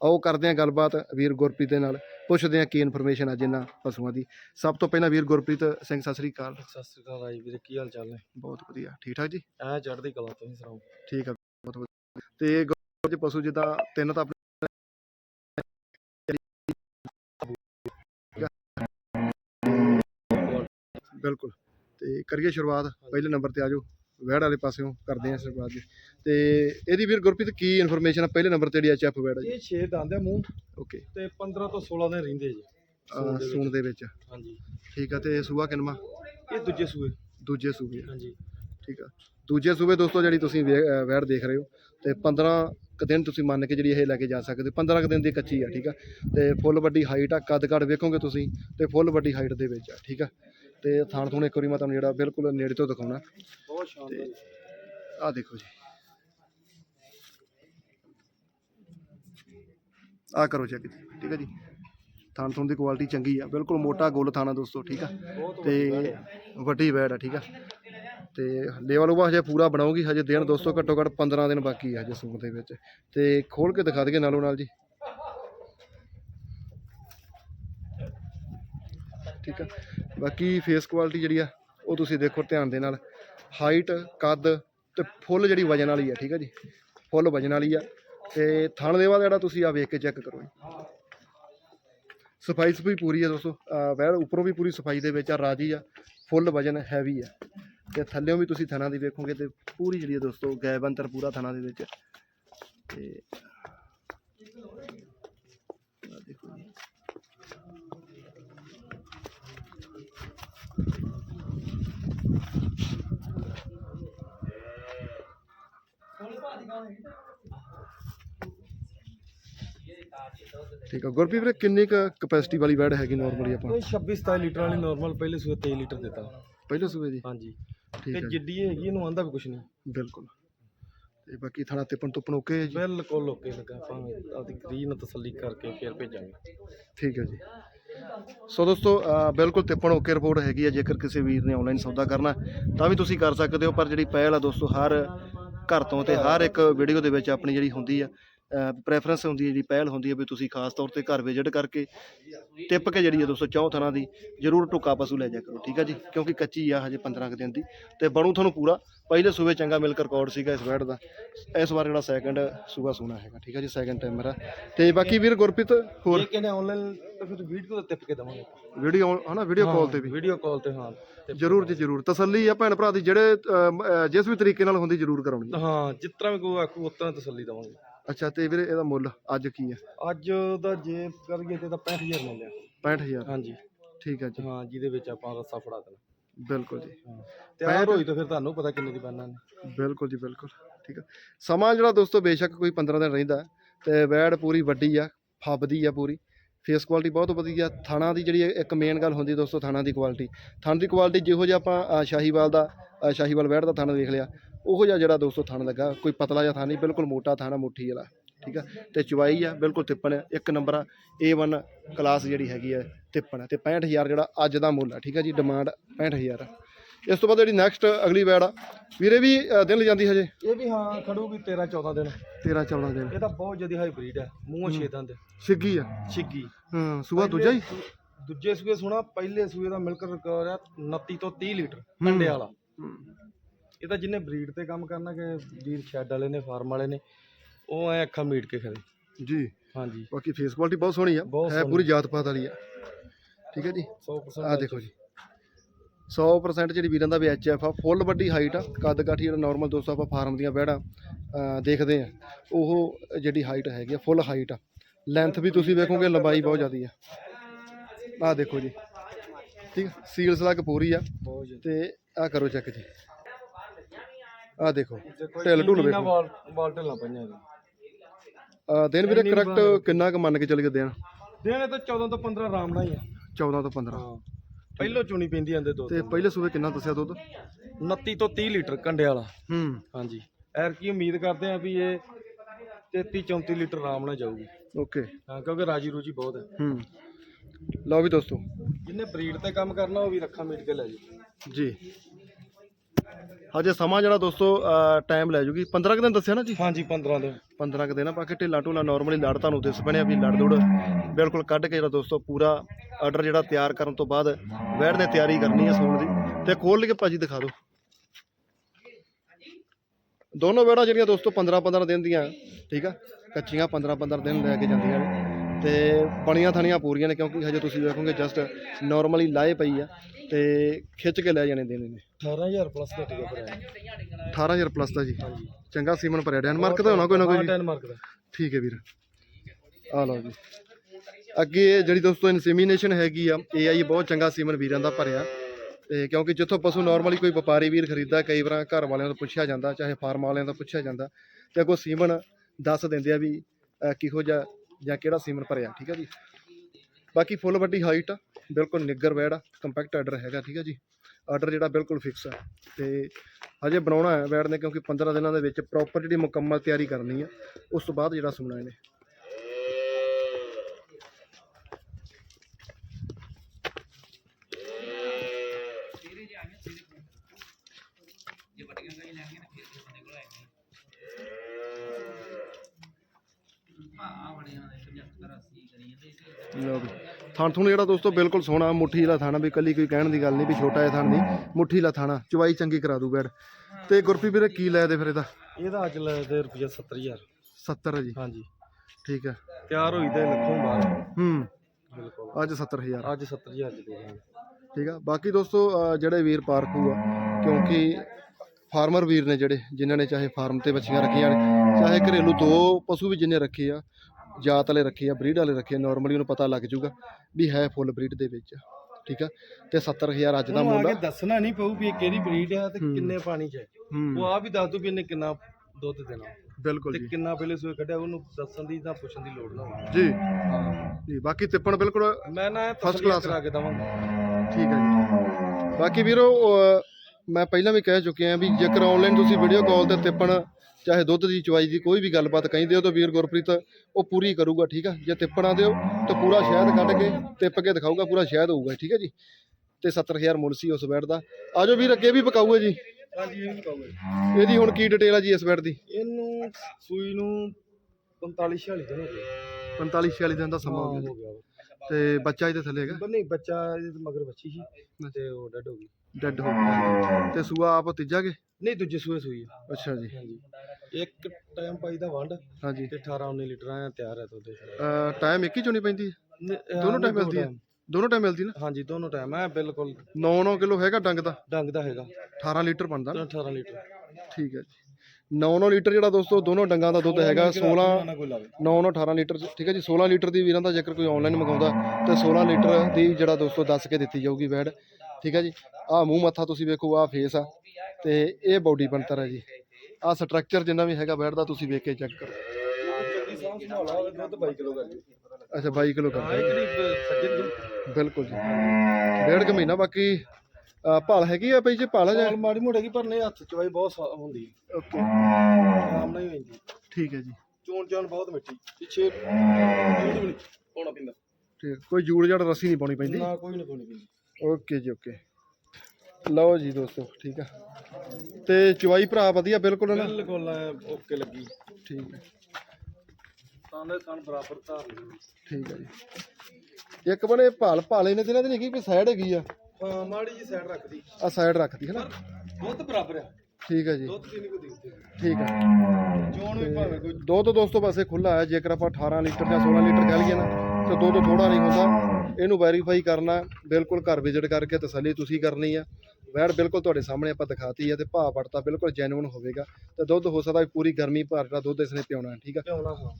Speaker 1: ਆਓ ਕਰਦੇ ਹਾਂ ਗੱਲਬਾਤ ਵੀਰ ਗੁਰਪ੍ਰੀਤ ਦੇ ਨਾਲ। ਪੁੱਛਦੇ ਹਾਂ ਕੀ ਇਨਫੋਰਮੇਸ਼ਨ ਅੱਜ ਇਹਨਾਂ ਪਸ਼ੂਆਂ ਦੀ। ਸਭ ਤੋਂ ਪਹਿਲਾਂ ਵੀਰ ਗੁਰਪ੍ਰੀਤ ਸਿੰਘ ਸਤਿ ਸ੍ਰੀ ਅਕਾਲ।
Speaker 3: ਸਤਿ ਸ੍ਰੀ ਅਕਾਲ ਰਾਜ ਵੀਰੇ ਕੀ ਹਾਲ ਚਾਲ ਨੇ?
Speaker 1: ਬਹੁਤ ਵਧੀਆ। ਠੀਕ ਠਾਕ ਜੀ?
Speaker 3: ਐ ਚੜ੍ਹਦੀ ਕਲਾ ਤੁਸੀਂ ਸੁਣਾਓ
Speaker 1: ਠੀਕ ਆ ਬਹੁਤ ਵਧੀਆ। ਤੇ ਗੁਰੂ ਦੇ ਪਸ਼ੂ ਜਿੱਦਾਂ ਤਿੰਨ ਤਾਂ ਆਪਣੇ ਬਿਲਕੁਲ। ਤੇ ਕਰੀਏ ਸ਼ੁਰੂਆਤ ਪਹਿਲੇ ਨੰਬਰ ਤੇ ਆਜੋ ਵੈੜ ਵਾਲੇ ਪਾਸਿਓਂ ਕਰਦੇ ਹਾਂ ਸ਼ੁਰੂਆਤ ਜੀ। ਤੇ ਇਹਦੀ ਵੀਰ ਗੁਰਪ੍ਰੀਤ ਕੀ ਇਨਫੋਰਮੇਸ਼ਨ ਆ? ਪਹਿਲੇ ਨੰਬਰ ਤੇ ਜਿਹੜੀ ਆ ਚੈਪ ਵੈੜ ਆ ਜੀ।
Speaker 3: ਇਹ 6 ਦੰਦ ਆ ਮੂੰਹ।
Speaker 1: ਓਕੇ
Speaker 3: ਤੇ 15 ਤੋਂ 16 ਦਿਨ ਰਹਿੰਦੇ ਜੀ। ਸੂਣ ਦੇ
Speaker 1: ਸੂਣ ਦੇ ਵਿੱਚ।
Speaker 3: ਹਾਂਜੀ।
Speaker 1: ਠੀਕ ਆ ਤੇ ਸੂਆ ਕਿਨਮਾ
Speaker 3: ਇਹ ਦੂਜੇ ਸੂਏ।
Speaker 1: ਦੂਜੇ ਸੂਬੇ ਆ।
Speaker 3: ਹਾਂਜੀ।
Speaker 1: ਠੀਕ ਆ। ਦੂਜੇ ਸੂਬੇ ਦੋਸਤੋ ਜਿਹੜੀ ਤੁਸੀਂ ਵੇ- ਅਹ ਵੈੜ ਦੇਖ ਰਹੇ ਹੋ ਤੇ 15 ਕੁ ਦਿਨ ਤੁਸੀਂ ਮੰਨ ਕੇ ਜਿਹੜੀ ਇਹ ਲੈ ਕੇ ਜਾ ਸਕਦੇ ਹੋ। 15 ਕੁ ਦਿਨ ਦੀ ਕੱਚੀ ਆ ਠੀਕ ਆ। ਤੇ ਫੁੱਲ ਵੱਡੀ ਹਾਈਟ ਆ ਕੱਦ ਕੱਦ ਵੇਖੋਗੇ ਤੁਸੀਂ ਤੇ ਫੁੱਲ ਵੱਡੀ ਹਾਈਟ ਦੇ ਵਿੱਚ ਆ ਠੀਕ ਆ। ਤੇ ਥਾਣ ਥੂਣ ਇੱਕ ਵਾਰੀ ਮੈਂ ਤੁਹਾਨੂੰ ਜਿਹੜਾ ਬਿਲਕੁਲ ਨੇੜੇ ਤੋਂ ਦਿਖਾਉਣਾ।
Speaker 3: ਬਹੁਤ ਸ਼ਾਨਦਾਰ।
Speaker 1: ਆ ਦੇਖੋ ਜੀ। ਆ ਕਰੋ ਚੈੱਕ ਜੀ ਠੀਕ ਆ ਜੀ। ਥਾਣ ਥੂਣ ਦੀ ਕੁਆਲਿਟੀ ਚੰਗੀ ਆ ਬਿਲਕੁਲ ਮੋਟਾ ਗੁੱਲ ਥਾਣਾ ਦੋਸਤੋ ਠੀਕ ਆ। ਤੇ ਵੱਡੀ ਵੈੜ ਆ। ਠੀਕ ਆ। ਤੇ ਲੈਵਲ ਉਹ ਹਜੇ ਪੂਰਾ ਬਣਾਉਗੀ ਹਜੇ ਦਿਨ ਦੋਸਤੋ ਘੱਟੋ ਘੱਟ 15 ਦਿਨ ਬਾਕੀ ਆ ਹਜੇ ਸੂਰ ਦੇ ਵਿੱਚ। ਤੇ ਖੋਲ ਕੇ ਦਿਖਾ ਦਈਏ ਨਾਲੋਂ ਨਾਲ ਜੀ। ਠੀਕ ਆ। ਬਾਕੀ ਫੇਸ ਕੁਆਲਿਟੀ ਜਿਹੜੀ ਆ, ਉਹ ਤੁਸੀਂ ਦੇਖੋ ਧਿਆਨ ਦੇ ਨਾਲ। ਹਾਈਟ ਕੱਦ ਤੇ ਫੁੱਲ ਜਿਹੜੀ ਵਜਨ ਵਾਲੀ ਆ, ਠੀਕ ਆ ਜੀ? ਫੁੱਲ ਵਜਨ ਵਾਲੀ ਆ। ਤੇ ਥਣ ਦੇਵਾ ਜਿਹੜਾ ਤੁਸੀਂ ਆ ਵੇਖ ਕੇ ਚੈੱਕ ਕਰੋ ਜੀ। ਸਫ਼ਾਈ ਸਫ਼ਾਈ ਪੂਰੀ ਆ ਦੋਸਤੋ। ਅਹ ਉੱਪਰੋਂ ਵੀ ਪੂਰੀ ਸਫ਼ਾਈ ਦੇ ਵਿੱਚ ਆ, ਰਾਜੀ ਆ। ਫੁੱਲ ਵਜਨ ਹੈਵੀ ਆ। ਤੇ ਥੱਲੇੋਂ ਵੀ ਤੁਸੀਂ ਥਣਾ ਦੀ ਵੇਖੋਗੇ ਤੇ ਪੂਰੀ ਜਿਹੜੀ ਆ ਦੋਸਤੋ ਗੈਬ ਅੰਤਰ ਪੂਰਾ ਥਣਾ ਦੇ ਵਿੱਚ। ਤੇ ਠੀਕ ਆ। ਗੁਰਪ੍ਰੀਤ ਵੀਰੇ ਕਿੰਨੀ ਕੁ ਕਪੈਸਿਟੀ ਵਾਲੀ ਵੈੜ ਹੈਗੀ ਨਾਰਮਲੀ ਆਪਾਂ?
Speaker 3: ਇਹ 26 27 ਲੀਟਰ ਵਾਲੀ ਨਾਰਮਲ ਪਹਿਲੇ ਸੂਏ 23 ਲੀਟਰ ਦਿੱਤਾ।
Speaker 1: ਪਹਿਲੇ ਸੂਏ ਦੀ?
Speaker 3: ਹਾਂਜੀ।
Speaker 1: ਠੀਕ
Speaker 3: ਤੇ
Speaker 1: ਹੈ ਜੀ,
Speaker 3: ਜਿੱਡੀ ਹੈਗੀ ਇਹਨੂੰ ਆਂਦਾ ਵੀ ਕੁਛ ਨਹੀਂ।
Speaker 1: ਬਿਲਕੁਲ। ਤੇ ਬਾਕੀ ਥਣਾ ਤਿੱਪਣ ਤੁੱਪਣ ਓਕੇ ਹੈ ਜੀ?
Speaker 3: ਬਿਲਕੁਲ ਓਕੇ ਲੱਗਾ ਆਪਾਂ ਆਪਦੀ ਗਰੀ ਨਾਲ ਤਸੱਲੀ ਕਰਕੇ ਫਿਰ ਭੇਜਾਂਗੇ।
Speaker 1: ਠੀਕ ਹੈ ਜੀ। ਸੋ ਦੋਸਤੋ ਅਹ ਬਿਲਕੁਲ ਤਿੱਪਣ ਓਕੇ ਰਿਪੋਰਟ ਹੈਗੀ ਹੈ। ਜੇਕਰ ਕਿਸੇ ਵੀਰ ਨੇ ਆਨਲਾਈਨ ਸੌਦਾ ਕਰਨਾ ਤਾਂ ਵੀ ਤੁਸੀਂ ਕਰ ਸਕਦੇ ਹੋ। ਪਰ ਜਿਹੜੀ ਪਹਿਲ ਆ ਦੋਸਤੋ ਹਰ ਘਰ ਤੋਂ ਤੇ ਹਰ ਇੱਕ ਵੀਡੀਓ ਦੇ ਵਿੱਚ ਆਪਣੀ ਜਿਹੜੀ ਹੁੰਦੀ ਆ ਪ੍ਰੈਫਰੈਂਸ ਹੁੰਦੀ ਹੈ ਜਿਹੜੀ ਪਹਿਲ ਹੁੰਦੀ ਹੈ ਵੀ ਤੁਸੀਂ ਖਾਸ ਤੌਰ ਤੇ ਘਰ ਵਿਜ਼ਿਟ ਕਰਕੇ ਟਿੱਪ ਕੇ ਜਿਹੜੀ ਹੈ ਦੋਸਤੋ ਚੌਂ ਥਣਾ ਦੀ ਜ਼ਰੂਰ ਟੁੱਕਾ ਪਸ਼ੂ ਲੈ ਜਾ ਕਰੋ ਠੀਕ ਹੈ ਜੀ? ਕਿਉਂਕਿ ਕੱਚੀ ਆ ਹਜੇ 15 ਕੁ ਦਿਨ ਦੀ ਤੇ ਬਣੂ ਤੁਹਾਨੂੰ ਪੂਰਾ। ਪਹਿਲੇ ਸੂਬੇ ਚੰਗਾ ਮਿਲਕ ਰਿਕਾਰਡ ਸੀਗਾ ਇਸ ਵੈਡ ਦਾ। ਇਸ ਵਾਰ ਜਿਹੜਾ ਸੈਕੰਡ ਸੂਆ ਸੋਨਾ ਹੈਗਾ ਠੀਕ ਹੈ ਜੀ? ਸੈਕੰਡ ਟਾਈਮ ਮੇਰਾ। ਤੇ ਬਾਕੀ ਵੀਰ ਗੁਰਪ੍ਰੀਤ ਹੋਰ?
Speaker 3: ਇਹ ਕਹਿੰਦੇ ਆਨਲਾਈਨ ਫਿਰ ਵੀਡੀਓ ਤੇ ਟਿਪ ਕੇ ਦਵਾਂਗੇ।
Speaker 1: ਵੀਡੀਓ ਹਨਾ ਵੀਡੀਓ ਕਾਲ ਤੇ ਵੀ।
Speaker 3: ਵੀਡੀਓ ਕਾਲ ਤੇ ਹਾਂ
Speaker 1: ਜਰੂਰ ਜੀ ਜਰੂਰ। ਤਸੱਲੀ ਆ ਭੈਣ ਭਰਾ ਦੀ ਜਿਹੜੇ ਜਿਸ ਵੀ ਤਰੀਕੇ ਨਾਲ ਹੁੰਦੀ ਜਰੂਰ ਕਰਾਉਣੀ।
Speaker 3: ਹਾਂ। ਜਿਸ ਤਰ੍ਹਾਂ ਵੀ ਕੋਈ ਉਸ ਤਰ੍ਹਾਂ ਤਸੱਲੀ ਦਵਾਂਗੇ।
Speaker 1: ਅੱਛਾ ਤੇ ਵੀਰੇ ਇਹਦਾ ਮੁੱਲ ਅੱਜ ਕੀ ਆ
Speaker 3: ਅੱਜ ਦਾ ਜੇ ਕਰੀਏ ਤੇ ਤਾਂ 65000 ਮਿਲ ਲਿਆ
Speaker 1: 65000
Speaker 3: ਹਾਂਜੀ।
Speaker 1: ਠੀਕ ਹੈ ਜੀ।
Speaker 3: ਹਾਂ ਜਿਹਦੇ ਵਿੱਚ ਆਪਾਂ ਰੱਸਾ ਫੜਾ ਦੇਣਾ।
Speaker 1: ਬਿਲਕੁਲ ਜੀ।
Speaker 3: ਹਾਂ। ਤਿਆਰ ਹੋਈ ਤਾਂ ਫਿਰ ਤੁਹਾਨੂੰ ਪਤਾ ਕਿੰਨੇ ਦੀ ਬਣਨਾ ਨੇ
Speaker 1: ਬਿਲਕੁਲ ਜੀ ਬਿਲਕੁਲ। ਠੀਕ ਆ। ਸਮਾਂ ਜਿਹੜਾ ਦੋਸਤੋ ਬੇਸ਼ੱਕ ਕੋਈ 15 ਦਿਨ ਰਹਿੰਦਾ ਤੇ ਵੈੜ ਪੂਰੀ ਵੱਡੀ ਆ ਫੱਬਦੀ ਆ ਪੂਰੀ। ਫੇਸ ਕੁਆਲਿਟੀ ਬਹੁਤ ਵਧੀਆ ਥਾਣਾ ਦੀ ਜਿਹੜੀ ਇੱਕ ਮੇਨ ਗੱਲ ਹੁੰਦੀ ਦੋਸਤੋ ਥਾਣਾ ਦੀ ਕੁਆਲਿਟੀ ਥਣ ਦੀ ਕੁਆਲਿਟੀ ਜਿਹੋ ਜਿਹਾ ਆਪਾਂ ਸ਼ਾਹੀਵਾਲ ਦਾ ਸ਼ਾਹੀਵਾਲ ਵੈੜ ਦਾ ਥਣ ਦੇਖ ਲਿਆ। ਉਹੋ ਜਿਹਾ ਜਿਹੜਾ ਦੋਸਤੋ ਥਣ ਲੱਗਾ ਕੋਈ ਪਤਲਾ ਜਿਹਾ ਥਣ ਨਹੀਂ ਬਿਲਕੁਲ ਮੋਟਾ ਥਣ ਮੁੱਠੀ ਵਾਲਾ ਠੀਕ ਆ? ਤੇ ਚਵਾਈ ਆ ਬਿਲਕੁਲ ਤਿੱਪਣ ਇੱਕ ਨੰਬਰ ਆ A1 ਕਲਾਸ ਜਿਹੜੀ ਹੈਗੀ ਆ ਤਿੱਪਣ ਤੇ 65000 ਜਿਹੜਾ ਅੱਜ ਦਾ ਮੁੱਲ ਆ ਠੀਕ ਆ ਜੀ? ਡਿਮਾਂਡ 65000 ਆ। ਇਸ ਤੋਂ ਬਾਅਦ ਜਿਹੜੀ ਨੈਕਸਟ ਅਗਲੀ ਵੈੜ ਆ ਵੀਰੇ ਵੀ ਅ, ਦਿਨ ਲਿਜਾਂਦੀ ਹਜੇ?
Speaker 3: ਇਹ ਵੀ ਹਾਂ ਖੜੂਗੀ 13 14 ਦਿਨ।
Speaker 1: 13 14 ਦਿਨ।
Speaker 3: ਇਹ ਤਾਂ ਬਹੁਤ ਜ਼ਿਆਦਾ ਹਾਈਬ੍ਰਿਡ ਹੈ ਮੂੰਹੋਂ ਛੇ ਦੰਦ।
Speaker 1: ਸਿੱਗੀ ਆ?
Speaker 3: ਛਿੱਗੀ।
Speaker 1: ਹਾਂ ਸੂਆ ਦੂਜਾ ਹੀ?
Speaker 3: ਦੂਜੇ ਸੂਏ ਸੁਣਾ ਪਹਿਲੇ ਸੂਏ ਦਾ ਮਿਲਕ ਰਿਕਾਰਡ ਆ 29 ਤੋਂ 30 ਲੀਟਰ ਕੰਡੇ ਵਾਲਾ। ਇਹ ਤਾਂ ਜਿਹਨੇ ਬਰੀਡ ਤੇ ਕੰਮ ਕਰਨਾ ਕਿ ਵੀਰ ਸ਼ੈੱਡ ਵਾਲੇ ਨੇ ਫਾਰਮ ਵਾਲੇ ਨੇ ਉਹ ਐ ਅੱਖਾਂ ਮੀਟ ਕੇ ਖੜੇ
Speaker 1: ਜੀ।
Speaker 3: ਹਾਂਜੀ।
Speaker 1: ਬਾਕੀ ਫੇਸ ਕੁਆਲਿਟੀ ਬਹੁਤ ਸੋਹਣੀ ਆ।
Speaker 3: ਬਹੁਤ
Speaker 1: ਹੈ
Speaker 3: ਸੋਹਣੀ।
Speaker 1: ਪੂਰੀ ਜਾਤ ਪਾਤ ਵਾਲੀ ਆ। ਠੀਕ ਹੈ ਜੀ?
Speaker 3: 100%
Speaker 1: ਆ ਦੇਖੋ ਜੀ। 100% ਜਿਹੜੀ ਵੀਰਾਂ ਦਾ ਵੀ ਐਚਐਫ ਆ ਫੁੱਲ ਵੱਡੀ ਹਾਈਟ ਆ। ਕੱਦ ਕਾਠੀ ਜਿਹੜਾ ਨਾਰਮਲ ਦੋਸਤੋ ਆਪਾਂ ਫਾਰਮ ਦੀਆਂ ਬੈੜਾਂ ਦੇਖਦੇ ਆ। ਉਹ ਜਿਹੜੀ ਹਾਈਟ ਹੈਗੀ ਆ ਫੁੱਲ ਹਾਈਟ ਆ। ਲੈਂਥ ਵੀ ਤੁਸੀਂ ਵੇਖੋਗੇ ਲੰਬਾਈ ਬਹੁਤ ਜ਼ਿਆਦੀ ਆ। ਆ ਦੇਖੋ ਜੀ। ਠੀਕ ਸੀਲ ਸਲੱਗ ਪੂਰੀ ਆ।
Speaker 3: ਬਹੁਤ ਜ਼ਿਆਦਾ।
Speaker 1: ਤੇ ਆ ਕਰੋ ਚੈੱਕ ਜੀ। ਆ ਦੇਖੋ ਢਿੱਲ ਢੁੱਲ
Speaker 3: ਕਿੰਨਾ
Speaker 1: ਵੇਖੋ
Speaker 3: ਵਾਲ ਵਾਲ ਢਿੱਲਾਂ ਪਈਆਂ ਇਹਦੇ
Speaker 1: ਆ ਦਿਨ ਵੀਰੇ ਕਰੈਕਟ ਕਿੰਨਾ ਕੁ ਮੰਨ ਕੇ ਚੱਲ ਗਏ ਦਿਨ?
Speaker 3: ਦੇਣੇ ਤਾਂ 14 ਤੋਂ 15 ਆਰਾਮ ਨਾਲ ਹੀ ਆ।
Speaker 1: 14 ਤੋਂ 15
Speaker 3: ਹਾਂ। ਪਹਿਲੋਂ ਚੁਣੀ ਪੈਂਦੀ ਆਂਦੇ ਦੋ
Speaker 1: ਤੇ ਪਹਿਲੇ ਸੂਬੇ ਕਿੰਨਾ ਦੱਸਿਆ ਦੁੱਧ?
Speaker 3: 29 ਤੋਂ 30 ਲੀਟਰ ਕੰਡੇ ਵਾਲਾ।
Speaker 1: ਹੂੰ।
Speaker 3: ਹਾਂਜੀ। ਐਰ ਕੀ ਉਮੀਦ ਕਰਦੇ ਆ ਵੀ ਇਹ 33 34 ਲੀਟਰ ਆਰਾਮ ਨਾਲ ਜਾਊਗੀ।
Speaker 1: ਓਕੇ।
Speaker 3: ਹਾਂ ਕਿਉਂਕਿ ਰਾਜੀ ਰੂਜੀ ਬਹੁਤ ਹੈ।
Speaker 1: ਹੂੰ। ਲਓ ਵੀ ਦੋਸਤੋ।
Speaker 3: ਜਿਹਨੇ ਬਰੀਡ ਤੇ ਕੰਮ ਕਰਨਾ ਉਹ ਵੀ ਰੱਖਾ ਮੀਟ ਕੇ ਲੈ ਜੀ
Speaker 1: ਜੀ। ਹਜੇ ਸਮਾਂ ਜਿਹੜਾ ਦੋਸਤੋ ਟਾਈਮ ਲੈ ਜੂਗੀ। 15 ਕੁ ਦਿਨ ਦੱਸਿਆ ਨਾ ਜੀ?
Speaker 3: ਹਾਂਜੀ 15 ਦੇ
Speaker 1: 15 ਕੁ ਦਿਨ ਆ ਬਾਕੀ ਢਿੱਲਾ ਢੁੱਲਾ ਨਾਰਮਲੀ ਲੜ ਤੁਹਾਨੂੰ ਦਿਸ ਬਣਿਆ ਵੀ ਲੜ ਦੁੜ ਬਿਲਕੁਲ ਕੱਢ ਕੇ ਜਿਹੜਾ ਦੋਸਤੋ ਪੂਰਾ ਆਰਡਰ ਜਿਹੜਾ ਤਿਆਰ ਕਰਨ ਤੋਂ ਬਾਅਦ ਵੈੜ ਨੇ ਤਿਆਰੀ ਕਰਨੀ ਹੈ ਸੌਣ ਦੀ। ਤੇ ਖੋਲ ਕੇ ਭਾਜੀ ਦਿਖਾ ਦਿਓ। ਦੋਨੋਂ ਵੈੜਾਂ ਜਿਹੜੀਆਂ ਦੋਸਤੋ 15 15 ਦਿਨ ਦੀਆਂ ਠੀਕ ਆ? ਕੱਚੀਆਂ 15 15 ਦਿਨ ਲੈ ਕੇ ਜਾਂਦੀਆਂ ਨੇ। ਤੇ ਬਣੀਆਂ ਥਣੀਆਂ ਪੂਰੀਆਂ ਨੇ ਕਿਉਂਕਿ ਹਜੇ ਤੁਸੀਂ ਵੇਖੋਗੇ ਜਸਟ ਨਾਰਮਲੀ ਲਾਏ ਪਈ ਆ ਤੇ ਖਿੱਚ ਕੇ ਲੈ ਜਾਣੇ ਦੇਣੇ ਨੇ।
Speaker 3: 18000 ਪਲੱਸ ਘਟ ਗਿਆ ਪਰ
Speaker 1: 18000 ਪਲੱਸ ਦਾ ਜੀ। ਚੰਗਾ ਸੀਮਨ ਭਰਿਆ। ਡੈਨਮਾਰਕ ਦਾ ਹੋਣਾ ਕੋਈ ਨਾ ਕੋਈ।
Speaker 3: ਡੈਨਮਾਰਕ ਦਾ।
Speaker 1: ਠੀਕ ਹੈ ਵੀਰ। ਆ ਲਓ ਜੀ। ਅੱਗੇ ਜਿਹੜੀ ਦੋਸਤੋ ਇਨਸੈਮੀਨੇਸ਼ਨ ਹੈਗੀ ਆ AI ਬਹੁਤ ਚੰਗਾ ਸੀਮਨ ਵੀਰਾਂ ਦਾ ਭਰਿਆ। ਤੇ ਕਿਉਂਕਿ ਜਿੱਥੋਂ ਪਸ਼ੂ ਨਾਰਮਲੀ ਕੋਈ ਵਪਾਰੀ ਵੀਰ ਖਰੀਦਦਾ ਕਈ ਵਾਰ ਘਰ ਵਾਲਿਆਂ ਤੋਂ ਪੁੱਛਿਆ ਜਾਂਦਾ ਚਾਹੇ ਫਾਰਮ ਵਾਲਿਆਂ ਤੋਂ ਪੁੱਛਿਆ ਜਾਂਦਾ। ਤੇ ਅੱਗੋਂ ਸੀਮਨ ਦੱਸ ਦਿੰਦੇ ਆ ਵੀ ਕਿਹੋ ਜਿਹਾ ਜਾਂ ਕਿਹੜਾ ਸੀਮਨ ਭਰਿਆ, ਠੀਕ ਹੈ ਜੀ? ਬਾਕੀ ਫੁੱਲ ਵੱਡੀ ਹਾਈਟ ਆ, ਬਿਲਕੁਲ ਨਿੱਗਰ ਵੈੜ ਆ ਕੰਪੈਕਟ ਆਰਡਰ ਹੈਗਾ, ਠੀਕ ਹੈ ਜੀ? ਆਰਡਰ ਜਿਹੜਾ ਬਿਲਕੁਲ ਫਿਕਸ ਆ। ਤੇ ਹਜੇ ਬਣਾਉਣਾ ਹੈ ਵੈੜ ਨੇ ਕਿਉਂਕਿ 15 ਦਿਨਾਂ ਦੇ ਵਿੱਚ ਪ੍ਰੋਪਰ ਜਿਹੜੀ ਮੁਕੰਮਲ ਤਿਆਰੀ ਕਰਨੀ ਆ, ਉਸ ਤੋਂ ਬਾਅਦ ਜਿਹੜਾ ਸੁਣਨਾ ਇਹਨੇ। ਲਓ ਵੀ ਥਣ ਥੁਣ ਜਿਹੜਾ ਦੋਸਤੋ ਬਿਲਕੁਲ ਸੋਹਣਾ ਮੁੱਠੀ ਵਾਲਾ ਥਾਣਾ ਵੀ ਕੱਲੀ ਕੋਈ ਕਹਿਣ ਦੀ ਗੱਲ ਨਹੀਂ ਵੀ ਛੋਟਾ ਜਿਹਾ ਥਣ ਨਹੀਂ ਮੁੱਠੀ ਵਾਲਾ ਥਾਣਾ ਚਵਾਈ ਚੰਗੀ ਕਰਾ ਦੂ ਬੈੜ ਤੇ ਗੁਰਪੀ ਵੀਰੇ ਕੀ ਲੈ ਦੇ ਫਿਰ ਇਹਦਾ?
Speaker 3: ਇਹਦਾ ਅੱਜ ਲੱਗਦੇ ਰੁਪਿਆ 70000
Speaker 1: 70 ਹੈ ਜੀ।
Speaker 3: ਹਾਂਜੀ।
Speaker 1: ਠੀਕ ਹੈ
Speaker 3: ਤਿਆਰ ਹੋਈ ਤੇ ਲੱਖੋਂ ਬਾਹਰ।
Speaker 1: ਹੂੰ।
Speaker 3: ਬਿਲਕੁਲ।
Speaker 1: ਅੱਜ 70000
Speaker 3: ਅੱਜ 70000 ਚ ਦੇ ਦਾਂਗੇ
Speaker 1: ਠੀਕ ਆ। ਬਾਕੀ ਦੋਸਤੋ ਜਿਹੜੇ ਵੀਰ ਪਾਰਖੂ ਆ ਕਿਉਂਕਿ ਫਾਰਮਰ ਵੀਰ ਨੇ ਜਿਹੜੇ ਜਿਨ੍ਹਾਂ ਨੇ ਚਾਹੇ ਫਾਰਮ ਤੇ ਬੱਚੀਆਂ ਰੱਖੀਆਂ ਨੇ ਚਾਹੇ ਘਰੇਲੂ ਦੋ ਪਸ਼ੂ ਵੀ ਜਿੰਨੇ ਰੱਖੇ ਆ ਜਾਤ ਵਾਲੇ ਰੱਖੇ ਆ ਬਰੀਡ ਵਾਲੇ ਰੱਖੇ ਆ ਨਾਰਮਲੀ ਉਹਨੂੰ ਪਤਾ ਲੱਗ ਜਾਊਗਾ ਵੀ ਹੈ ਫੁੱਲ ਬਰੀਡ ਦੇ ਵਿੱਚ ਠੀਕ ਆ? ਤੇ 70000 ਅੱਜ ਦਾ
Speaker 3: ਉਹਨੂੰ ਆ
Speaker 1: ਮੁੱਲ
Speaker 3: ਕੇ
Speaker 1: ਆ
Speaker 3: ਦੱਸਣਾ ਨਹੀਂ ਪਊ ਵੀ ਇਹ ਕਿਹੜੀ ਬਰੀਡ ਆ ਤੇ ਕਿੰਨੇ ਪਾਣੀ ਚ ਹੈ।
Speaker 1: ਹੂੰ।
Speaker 3: ਉਹ ਆ ਵੀ ਦੱਸ ਦੂ ਵੀ ਇਹਨੇ ਕਿੰਨਾ ਦੁੱਧ ਦੇਣਾ।
Speaker 1: ਬਿਲਕੁਲ
Speaker 3: ਤੇ
Speaker 1: ਜੀ।
Speaker 3: ਕਿੰਨਾ ਪਹਿਲੇ ਸੂਏ ਕੱਢਿਆ ਉਹਨੂੰ ਦੱਸਣ ਦੀ ਜਾਂ ਪੁੱਛਣ ਦੀ ਲੋੜ ਨਾ ਹੋਵੇ।
Speaker 1: ਜੀ।
Speaker 3: ਹਾਂ।
Speaker 1: ਜੀ ਬਾਕੀ ਤਿੱਪਣ ਬਿਲਕੁਲ
Speaker 3: ਮੈਂ ਨਾ
Speaker 1: First class
Speaker 3: ਕਰਾ ਕੇ ਦਵਾਂਗਾ।
Speaker 1: ਠੀਕ ਹੈ ਜੀ। ਬਾਕੀ ਵੀਰੋ ਅਹ, ਮੈਂ ਪਹਿਲਾਂ ਵੀ ਕਹਿ ਚੁੱਕਿਆ ਵੀ ਜੇਕਰ ਆਨਲਾਈਨ ਤੁਸੀਂ ਵੀਡੀਓ ਕਾਲ ਤੇ ਤਿੱਪਣ ਚਾਹੇ ਦੁੱਧ ਦੀ ਚਵਾਈ ਦੀ ਕੋਈ ਵੀ ਗੱਲਬਾਤ ਕਹਿੰਦੇ ਹੋ ਤਾਂ ਵੀਰ ਗੁਰਪ੍ਰੀਤ ਉਹ ਪੂਰੀ ਕਰੂਗਾ ਠੀਕ ਆ? ਜੇ ਤਿੱਪਣਾ ਦਿਓ ਤਾਂ ਪੂਰਾ ਸ਼ਹਿਦ ਕੱਢ ਕੇ ਤਿੱਪ ਕੇ ਦਿਖਾਊਗਾ ਪੂਰਾ ਸ਼ਹਿਦ ਹੋਊਗਾ ਠੀਕ ਹੈ ਜੀ? ਤੇ 70000 ਮੁੱਲ ਸੀ ਉਸ ਬੈਡ ਦਾ। ਆਜੋ ਵੀਰ ਅੱਗੇ ਵੀ ਪਕਾਊਗਾ ਜੀ?
Speaker 3: ਹਾਂਜੀ ਇਹ
Speaker 1: ਇਹਦੀ ਹੁਣ ਕੀ ਡਿਟੇਲ ਆ ਜੀ ਇਸ ਬੈਡ ਦੀ?
Speaker 3: ਇਹਨੂੰ ਸੂਈ ਨੂੰ 45 46 ਦਿਨ ਹੋ ਗਏ।
Speaker 1: 45 46 ਦਿਨ ਦਾ ਸਮਾਂ ਹੋ ਗਿਆ। ਤੇ ਬੱਚਾ ਇਹਦੇ ਥੱਲੇ ਹੈਗਾ?
Speaker 3: ਨਹੀਂ ਬੱਚਾ ਇਹਦੇ ਮਗਰ ਬੱਚੀ ਸੀ ਤੇ ਉਹ ਡੈਡ ਹੋ ਗਈ।
Speaker 1: ਡੈੱਡ ਹੋ ਗਿਆ ਤੇ ਸੂਆ ਆਪ ਤੀਜਾ ਕੇ?
Speaker 3: ਨਹੀਂ ਦੂਜੇ ਸੂਏ ਸੂਈ ਆ।
Speaker 1: ਅੱਛਾ ਜੀ।
Speaker 3: ਹਾਂਜੀ। ਇੱਕ ਟਾਈਮ ਪਾਈ ਦਾ ਵੰਡ
Speaker 1: ਹਾਂਜੀ।
Speaker 3: ਤੇ 18 19 ਲੀਟਰ ਆ ਤਿਆਰ ਹੈ ਦੁੱਧ
Speaker 1: ਟਾਈਮ ਇੱਕ ਹੀ ਚੋਣੀ ਪੈਂਦੀ? ਹੈ
Speaker 3: ਦੋਨੋਂ
Speaker 1: ਟਾਈਮ ਮਿਲਦੀ ਹੈ ਦੋਨੋਂ ਟਾਈਮ ਮਿਲਦੀ ਨਾ?
Speaker 3: ਹਾਂਜੀ ਦੋਨੋਂ ਟਾਈਮ ਹੈ ਬਿਲਕੁਲ
Speaker 1: 9-9 ਕਿਲੋ ਹੈਗਾ ਡੰਗ ਦਾ?
Speaker 3: ਡੰਗ ਦਾ ਹੈਗਾ।
Speaker 1: 18 ਲੀਟਰ ਬਣਦਾ ਨਾ?
Speaker 3: 18 ਲੀਟਰ।
Speaker 1: ਠੀਕ ਹੈ ਜੀ। 9-9 ਲੀਟਰ ਜਿਹੜਾ ਦੋਸਤੋ ਦੋਨੋਂ ਡੰਗਾਂ ਦਾ ਦੁੱਧ ਹੈਗਾ 16
Speaker 3: ਨਾ ਕੋਈ ਲਾਵੇ।
Speaker 1: 9-9 18 ਲੀਟਰ ਠੀਕ ਹੈ ਜੀ 16 ਲੀਟਰ ਦੀ ਵੀਰਾਂ ਦਾ ਜੇਕਰ ਕੋਈ ਆਨਲਾਈਨ ਮੰਗਾਉਂਦਾ ਤੇ 16 ਲੀਟਰ ਦੀ ਜਿਹੜਾ ਦੋਸਤੋ ਦੱਸ ਕੇ ਦਿੱਤੀ ਜਾਊਗੀ ਵੈੜ ਠੀਕ ਹੈ ਜੀ। ਆਹ ਮੂੰਹ ਮੱਥਾ ਤੁਸੀਂ ਵੇਖੋ ਆਹ ਫੇਸ ਆ। ਤੇ ਇਹ ਬਾਡੀ ਬਣਤਰ ਹੈ ਜੀ। ਆਹ ਸਟਰਕਚਰ ਜਿੰਨਾ ਵੀ ਹੈਗਾ ਵੈੜ ਦਾ ਤੁਸੀਂ ਵੇਖ ਕੇ ਚੈੱਕ ਕਰੋ।
Speaker 3: ਚੰਗੀ ਸਾਂਭ ਸੰਭਾਲ ਹੋਵੇ ਦੁੱਧ 22 ਕਿਲੋ ਕਰ ਜੀ
Speaker 1: ਅੱਛਾ 22 ਕਿਲੋ
Speaker 3: ਜੀ
Speaker 1: ਬਿਲਕੁਲ ਜੀ। ਡੇਢ ਕੁ ਮਹੀਨਾ ਬਾਕੀ ਭਾਲ ਹੈਗੀ ਆ ਬਈ ਜੇ ਭਾਲ ਆ ਜਾਂ?
Speaker 3: ਮਾੜੀ ਮੋੜੇਗੀ ਪਰ ਨਹੀਂ ਹੱਥ ਚਵਾਈ ਬਹੁਤ ਸਾ- ਹੁੰਦੀ ਹੈ
Speaker 1: ਓਕੇ।
Speaker 3: ਆਰਾਮ ਨਾਲ ਹੀ ਹੁੰਦੀ
Speaker 1: ਠੀਕ ਹੈ ਜੀ।
Speaker 3: ਚੋਣ ਚਾਣ ਬਹੁਤ ਮਿੱਠੀ। ਪਿੱਛੇ ਨਹੀਂ। ਪਾਉਣਾ ਪੈਂਦਾ।
Speaker 1: ਠੀਕ। ਕੋਈ ਜੂੜ ਜੜ ਰੱਸੀ ਨਹੀਂ ਪਾਉਣੀ ਪੈਂਦੀ?
Speaker 3: ਨਾ ਕੋਈ ਨਹੀਂ ਪਾਉਣੀ ਪੈਂਦੀ।
Speaker 1: ਓਕੇ ਜੀ ਓਕੇ। ਲਓ ਜੀ ਦੋਸਤੋ ਠੀਕ ਆ। ਤੇ ਚਵਾਈ ਭਰਾ ਵਧੀਆ ਬਿਲਕੁਲ ਨਾ?
Speaker 3: ਬਿਲਕੁਲ ਓਕੇ ਲੱਗੀ।
Speaker 1: ਠੀਕ ਹੈ
Speaker 3: ਤਾਂ ਦੇ ਥਣ ਬਰਾਬਰ ਧਾਰ ਲਈ
Speaker 1: ਠੀਕ ਹੈ ਜੀ। ਇੱਕ ਬਣੇ ਭਾਲ ਭਾਲੇ ਨੇ ਤੇ ਇਹਨਾਂ ਦੀ ਨਹੀਂ ਕੋਈ ਸਾਈਡ ਹੈਗੀ ਆ?
Speaker 3: ਹਾਂ ਮਾੜੀ ਜੀ ਸਾਈਡ ਰੱਖਦੀ
Speaker 1: ਆ ਸਾਈਡ ਰੱਖਦੀ ਹੈ ਨਾ
Speaker 3: ਦੁੱਧ ਬਰਾਬਰ ਆ।
Speaker 1: ਠੀਕ ਹੈ ਜੀ।
Speaker 3: ਦੁੱਧ ਦੀ ਨਹੀਂ ਕੋਈ ਦਿੱਕਤ।
Speaker 1: ਠੀਕ ਹੈ
Speaker 3: ਚੋਣ ਵੀ ਭਾਵੇਂ ਕੋਈ
Speaker 1: ਦੋ ਤੋਂ ਦੋਸਤੋ ਪਾਸੇ ਖੁੱਲਾ ਹੈ ਜੇਕਰ ਆਪਾਂ 18 ਲੀਟਰ ਜਾਂ 16 ਲੀਟਰ ਕਹਿ ਲਈਏ ਨਾ। ਤਾਂ ਦੋ ਤੋਂ ਥੋੜਾ ਨਹੀਂ ਹੁੰਦਾ। ਇਹਨੂੰ ਵੈਰੀਫਾਈ ਕਰਨਾ ਬਿਲਕੁਲ ਘਰ ਵਿਜ਼ਿਟ ਕਰਕੇ ਤਸੱਲੀ ਤੁਸੀਂ ਕਰਨੀ ਆ। ਵੈੜ ਬਿਲਕੁਲ ਤੁਹਾਡੇ ਸਾਹਮਣੇ ਆਪਾਂ ਦਿਖਾਤੀ ਹੈ ਤੇ ਭਾਅ ਪੜਤਾ ਬਿਲਕੁਲ ਜੈਨੂਇਨ ਹੋਵੇਗਾ। ਤੇ ਦੁੱਧ ਹੋ ਸਕਦਾ ਪੂਰੀ ਗਰਮੀ ਭਰ ਜਿਹੜਾ ਦੁੱਧ ਇਸਨੇ ਪਿਆਉਣਾ ਹੈ, ਠੀਕ ਆ?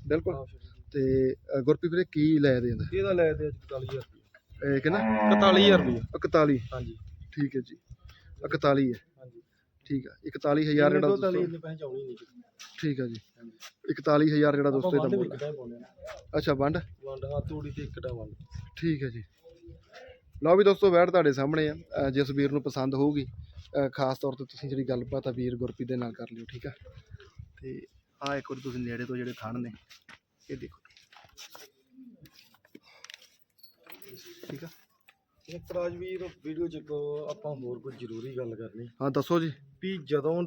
Speaker 1: ਬਿਲਕੁਲ। ਤੇ ਗੁਰਪ੍ਰੀਤ ਵੀਰੇ ਕੀ ਲੈ ਦੇ ਜਾਂਦਾ
Speaker 3: ਇਹਦਾ ਲੈ ਦੇ 41000 ਰੁਪਏ
Speaker 1: ਇਹ ਕਿੰਨਾ?
Speaker 3: 41000 ਰੁਪਏ
Speaker 1: 41
Speaker 3: ਹਾਂਜੀ।
Speaker 1: ਠੀਕ ਹੈ ਜੀ। 41 ਹੈ।
Speaker 3: ਹਾਂਜੀ।
Speaker 1: ਠੀਕ ਆ 41000 ਜਿਹੜਾ ਦੋਸਤੋ
Speaker 3: ਇੰਨੇ ਪੈਸੇ ਚਾਉਣੀ ਨਹੀਂ
Speaker 1: ਠੀਕ ਆ ਜੀ। 41000 ਜਿਹੜਾ ਦੋਸਤੋ ਇਹਦਾ ਮੁੱਲ
Speaker 3: ਆ
Speaker 1: ਅੱਛਾ ਵੰਡ
Speaker 3: ਵੰਡ ਹਾਂ। ਤੂੜੀ ਤੇ ਇੱਕ ਡਾ ਵੰਡ
Speaker 1: ਠੀਕ ਹੈ ਜੀ। ਲਓ ਵੀ ਦੋਸਤੋ ਵੈੜ ਤੁਹਾਡੇ ਸਾਹਮਣੇ ਆ। ਅ, ਜਿਸ ਵੀਰ ਨੂੰ ਪਸੰਦ ਹੋਊਗੀ ਅ, ਖਾਸ ਤੌਰ ਤੇ ਤੁਸੀਂ ਜਿਹੜੀ ਗੱਲਬਾਤ ਆ ਵੀਰ ਗੁਰਪ੍ਰੀਤ ਦੇ ਨਾਲ ਕਰ ਲਿਓ ਠੀਕ ਆ? ਤੇ ਆ ਇੱਕ ਵਾਰ ਤੁਸੀਂ ਨੇੜੇ ਤੋਂ ਜਿਹੜੇ ਥਣ ਨੇ ਇਹ ਦੇਖੋ। ਠੀਕ ਆ?
Speaker 3: ਇੱਕ ਰਾਜਵੀਰ ਵੀਡੀਓ ਚ ਇੱਕ ਆਪਾਂ ਹੋਰ ਕੋਈ ਜ਼ਰੂਰੀ ਗੱਲ ਕਰਨੀ।
Speaker 1: ਹਾਂ ਦੱਸੋ ਜੀ।
Speaker 3: ਵੀ ਜਦੋਂ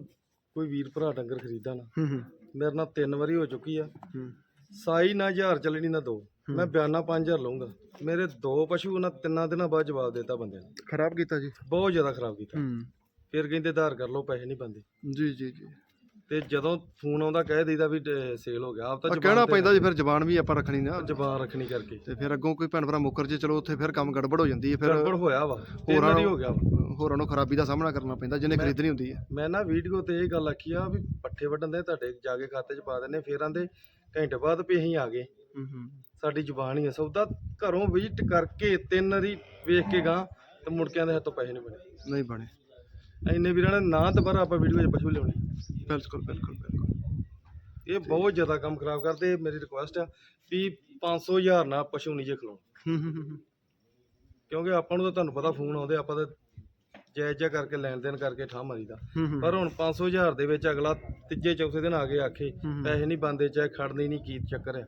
Speaker 3: ਕੋਈ ਵੀਰ ਭਰਾ ਡੰਗਰ ਖਰੀਦਾ ਨਾ
Speaker 1: ਹੂੰ ਹੂੰ।
Speaker 3: ਮੇਰੇ ਨਾਲ ਤਿੰਨ ਵਾਰੀ ਹੋ ਚੁੱਕੀ ਆ।
Speaker 1: ਹੂੰ।
Speaker 3: ਸਾਈ ਨਾ 1000 ਚੱਲਣੀ ਨਾ ਦੋ। ਮੈਂ ਬਿਆਨਾ 5000 ਲਊਂਗਾ। ਮੇਰੇ ਦੋ ਪਸ਼ੂ ਉਹਨਾਂ ਤਿੰਨਾਂ ਦਿਨਾਂ ਬਾਅਦ ਜਵਾਬ ਦਿੱਤਾ ਬੰਦੇ ਨੇ।
Speaker 1: ਖਰਾਬ ਕੀਤਾ ਜੀ।
Speaker 3: ਬਹੁਤ ਜ਼ਿਆਦਾ ਖਰਾਬ ਕੀਤਾ।
Speaker 1: ਹੂੰ।
Speaker 3: ਫਿਰ ਕਹਿੰਦੇ ਆਧਾਰ ਕਰ ਲਓ ਪੈਸੇ ਨਹੀਂ ਬੰਦੇ
Speaker 1: ਜੀ ਜੀ ਜੀ।
Speaker 3: ਤੇ ਜਦੋਂ ਫੋਨ ਆਉਂਦਾ ਕਹਿ ਦੇਈਦਾ ਵੀ ਸੇਲ ਹੋ ਗਿਆ। ਆਪ ਤਾਂ
Speaker 1: ਕਹਿਣਾ ਪੈਂਦਾ ਜੀ ਫਿਰ ਜ਼ਬਾਨ ਵੀ ਆਪਾਂ ਰੱਖਣੀ ਨਾ।
Speaker 3: ਜ਼ਬਾਨ ਰੱਖਣੀ ਕਰਕੇ।
Speaker 1: ਤੇ ਫਿਰ ਅੱਗੋਂ ਕੋਈ ਭੈਣ ਭਰਾ ਮੁੱਕਰ ਜੇ ਚਲੋ ਉੱਥੇ ਫਿਰ ਕੰਮ ਗੜਬੜ ਹੋ ਜਾਂਦੀ ਹੈ ਫਿਰ
Speaker 3: ਗੜਬੜ ਹੋਇਆ ਵਾ।
Speaker 1: ਹੋਰਾਂ ਨੂੰ-
Speaker 3: ਹੋ ਗਿਆ
Speaker 1: ਹੋਰਾਂ ਨੂੰ ਖਰਾਬੀ ਦਾ ਸਾਹਮਣਾ ਕਰਨਾ ਪੈਂਦਾ ਜਿਹਨੇ ਖਰੀਦਣੀ ਹੁੰਦੀ ਹੈ।
Speaker 3: ਮੈਂ ਨਾ ਵੀਡੀਓ ਤੇ ਇਹ ਗੱਲ ਆਖੀ ਆ ਵੀ ਪੱਠੇ ਵੱਢਣ ਦੇ ਤੁਹਾਡੇ ਜਾ ਕੇ ਖਾਤੇ 'ਚ ਪਾ ਦਿੰਨੇ ਫਿਰ ਆਂਦੇ ਘੰਟੇ ਬਾਅਦ ਵੀ ਅਸੀਂ ਆ ਗਏ।
Speaker 1: ਹੂੰ ਹੂੰ।
Speaker 3: ਸਾਡੀ ਜ਼ੁਬਾਨ ਹੀ ਆ। ਸੌਦਾ ਘਰੋਂ ਵਿਜ਼ਿਟ ਕਰਕੇ ਤਿੰਨ ਵਾਰੀ ਵੇਖ ਕੇ ਗਾਂ ਤੇ ਮੁੜ ਕੇ ਆਂਦੇ ਹੱਥੋਂ ਪੈਸੇ ਨਹੀਂ ਬਣੇ।
Speaker 1: ਨਹੀਂ ਬਣੇ।
Speaker 3: ਇੰਨੇ ਵੀਰਾਂ ਨੇ ਨਾ ਦੁਬਾਰਾ ਆਪਾਂ ਵੀਡੀਓ 'ਚ ਪਸ਼ੂ ਲਿਆਉਣੇ।
Speaker 1: ਬਿਲਕੁਲ ਬਿਲਕੁਲ ਬਿਲਕੁਲ।
Speaker 3: ਇਹ ਬਹੁਤ ਜ਼ਿਆਦਾ ਕੰਮ ਖਰਾਬ ਕਰਦੇ ਮੇਰੀ ਰਿਕੁਐਸਟ ਆ ਵੀ 500 ਹਜ਼ਾਰ ਨਾਲ ਪਸ਼ੂ ਨਹੀਂ ਜੇ ਖਲਾਉਣ ਕਿਉਂਕਿ ਆਪਾਂ ਨੂੰ ਤਾਂ ਤੁਹਾਨੂੰ ਪਤਾ ਫੋਨ ਆਉਂਦੇ ਆਪਾਂ ਤਾਂ ਜਾਇਜ਼ ਜਿਹਾ ਕਰਕੇ ਲੈਣ ਦੇਣ ਕਰਕੇ ਠਾਹ ਮਾਰੀਦਾ। ਪਰ ਹੁਣ 500 ਹਜ਼ਾਰ ਦੇ ਵਿੱਚ ਅਗਲਾ ਤੀਜੇ ਚੌਥੇ ਦਿਨ ਆ ਕੇ ਆਖੇ। ਪੈਸੇ ਨਹੀਂ ਬੰਦੇ ਚਾਹੇ ਖੜਨੇ ਨਹੀਂ ਕੀ ਚੱਕਰ ਆ।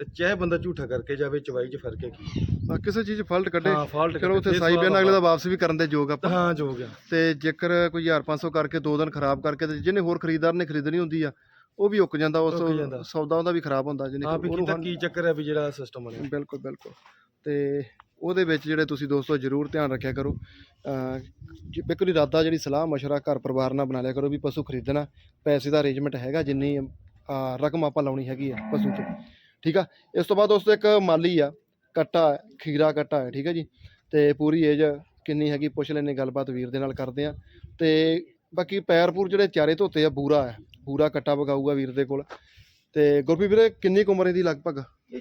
Speaker 3: ਤੇ ਚਾਹੇ ਬੰਦਾ ਝੂਠਾ ਕਰਕੇ ਜਾਵੇ ਚਵਾਈ 'ਚ ਫ਼ਰਕ ਹੈ ਕੀ?
Speaker 1: ਆ ਕਿਸੇ ਚੀਜ਼ ਫਾਲਟ ਕੱਢੇ।
Speaker 3: ਹਾਂ ਫਾਲਟ
Speaker 1: ਚਲੋ ਉੱਥੇ ਸਾਈ ਬਿਆਨ ਅਗਲੇ ਦਾ ਵਾਪਸ ਵੀ ਕਰਨ ਦੇ ਯੋਗ ਆਪਾਂ।
Speaker 3: ਹਾਂ ਜੋ ਗਿਆ
Speaker 1: ਤੇ ਜੇਕਰ ਕੋਈ 1500 ਕਰਕੇ ਦੋ ਦਿਨ ਖਰਾਬ ਕਰਕੇ ਤੇ ਜਿਹਨੇ ਹੋਰ ਖਰੀਦਦਾਰ ਨੇ ਖਰੀਦਣੀ ਹੁੰਦੀ ਆ ਉਹ ਵੀ ਉੱਕ ਜਾਂਦਾ
Speaker 3: ਉੱਕ ਜਾਂਦਾ।
Speaker 1: ਉਸ ਸੌਦਾ ਉਹਦਾ ਵੀ ਖਰਾਬ ਹੁੰਦਾ ਜਿਹਨੇ
Speaker 3: ਹਾਂ ਵੀ ਕੀਤਾ ਕੀ ਚੱਕਰ ਹੈ ਵੀ ਜਿਹੜਾ ਸਿਸਟਮ ਬਣਿਆ।
Speaker 1: ਬਿਲਕੁਲ ਬਿਲਕੁਲ। ਤੇ ਉਹਦੇ ਵਿੱਚ ਜਿਹੜੇ ਤੁਸੀਂ ਦੋਸਤੋ ਜ਼ਰੂਰ ਧਿਆਨ ਰੱਖਿਆ ਕਰੋ। ਅ ਬਿਲਕੁਲ ਇਰਾਦਾ ਜਿਹੜੀ ਸਲਾਹ ਮਸ਼ਵਰਾ ਘਰ ਪਰਿਵਾਰ ਨਾਲ ਬਣਾ ਲਿਆ ਕਰੋ ਵੀ ਪਸ਼ੂ ਖਰੀਦਣਾ ਪੈਸੇ ਦਾ ਅਰੇਂਜਮੈਂਟ ਹੈਗਾ ਜਿੰਨੀ ਰਕਮ ਆਪਾਂ ਲਾਉਣੀ ਹੈਗੀ ਆ ਪਸ਼ੂ ਤੇ। ਠੀਕ ਆ? ਇਸ ਤੋਂ ਬਾਅਦ ਦੋਸਤੋ ਇੱਕ ਮਾਲੀ ਆ ਕੱਟਾ ਖੀਰਾ ਕੱਟਾ ਹੈ ਠੀਕ ਹੈ ਜੀ? ਤੇ ਪੂਰੀ ਏਜ ਕਿੰਨੀ ਹੈਗੀ ਪੁੱਛ ਲੈਣੇ ਗੱਲਬਾਤ ਵੀਰ ਦੇ ਨਾਲ ਕਰਦੇ ਆ। ਤੇ ਬਾਕੀ ਪੈਰ ਪੂਰ ਜਿਹੜੇ ਚਾਰੇ ਧੋਤੇ ਆ ਬੂਰਾ ਹੈ। ਪੂਰਾ ਕੱਟਾ ਵਗਾਊਗਾ ਵੀਰ ਦੇ ਕੋਲ। ਤੇ ਗੁਰਪ੍ਰੀਤ ਵੀਰੇ ਕਿੰਨੀ ਕੁ ਉਮਰ ਇਹਦੀ ਲਗਭਗ?
Speaker 3: ਇਹ